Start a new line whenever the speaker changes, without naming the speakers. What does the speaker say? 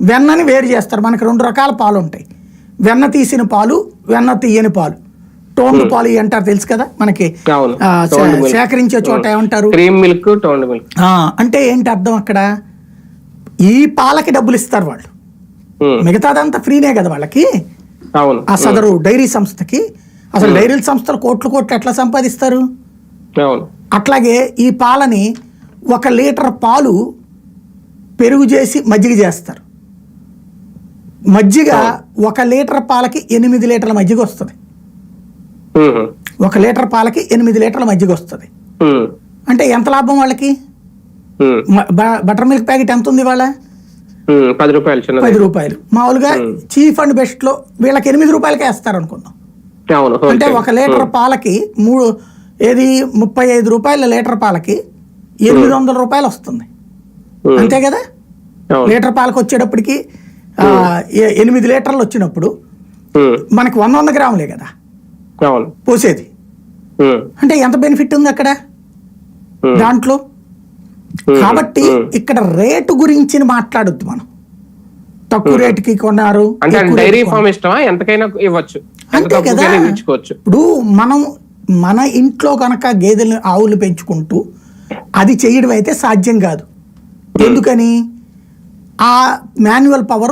వెన్నని వేరు చేస్తారు. మనకి రెండు రకాల పాలు ఉంటాయి. వెన్న తీసిన పాలు వెన్న తీయని పాలు. టోన్డ్ పాలు అంటారు తెలుసు కదా మనకి? సేకరించే చోట ఏమంటారు?
Cream milk toned milk.
ఆ, అంటే ఏంటి అర్థం అక్కడ? ఈ పాలకి డబ్బులు ఇస్తారు వాళ్ళు. మిగతాదంతా ఫ్రీనే కదా వాళ్ళకి? ఆ సదరు డైరీ సంస్థకి. అసలు డైరీ సంస్థలు కోట్లు కోట్లు ఎట్లా సంపాదిస్తారు? అట్లాగే ఈ పాలని ఒక లీటర్ పాలు పెరుగు చేసి మజ్జిగ చేస్తారు. మజ్జిగ ఒక లీటర్ పాలకి ఎనిమిది లీటర్ల మజ్జిగ వస్తుంది. ఒక లీటర్ పాలకి ఎనిమిది లీటర్ల మజ్జిగ వస్తుంది. అంటే ఎంత లాభం వాళ్ళకి? బటర్ మిల్క్ ప్యాకెట్ ఎంత ఉంది వాళ్ళ
పది రూపాయలు
పది రూపాయలు. మామూలుగా చీఫ్ అండ్ బెస్ట్లో వీళ్ళకి ఎనిమిది రూపాయలకే వేస్తారు అనుకుందాం అంటే. ఒక లీటర్ పాలకి మూడు ఏది ముప్పై ఐదు రూపాయల లీటర్ పాలకి ఎనిమిది వందల రూపాయలు వస్తుంది. అంతే కదా? లీటర్ పాలకు వచ్చేటప్పటికి ఎనిమిది లీటర్లు వచ్చినప్పుడు మనకి వంద వంద గ్రాములే కదా? పోసేది. అంటే ఎంత బెనిఫిట్ ఉంది అక్కడ? దాంట్లో? కాబట్టి. ఇక్కడ రేటు గురించి మాట్లాడొద్దు మనం. తక్కువ రేటుకి కొన్నారు
అంటే
ఎక్కువ
డైరీ
రేటుకి
ఫామ్ ఇష్టమా? ఎంతకైనా ఇవ్వచ్చు. ఎంత
అంతే కదా. ఇప్పుడు మనం మన ఇంట్లో కనుక గేదెలు ఆవులు పెంచుకుంటూ అది చేయడం అయితే సాధ్యం కాదు. ఎందుకని? ఆ మాన్యువల్ పవర్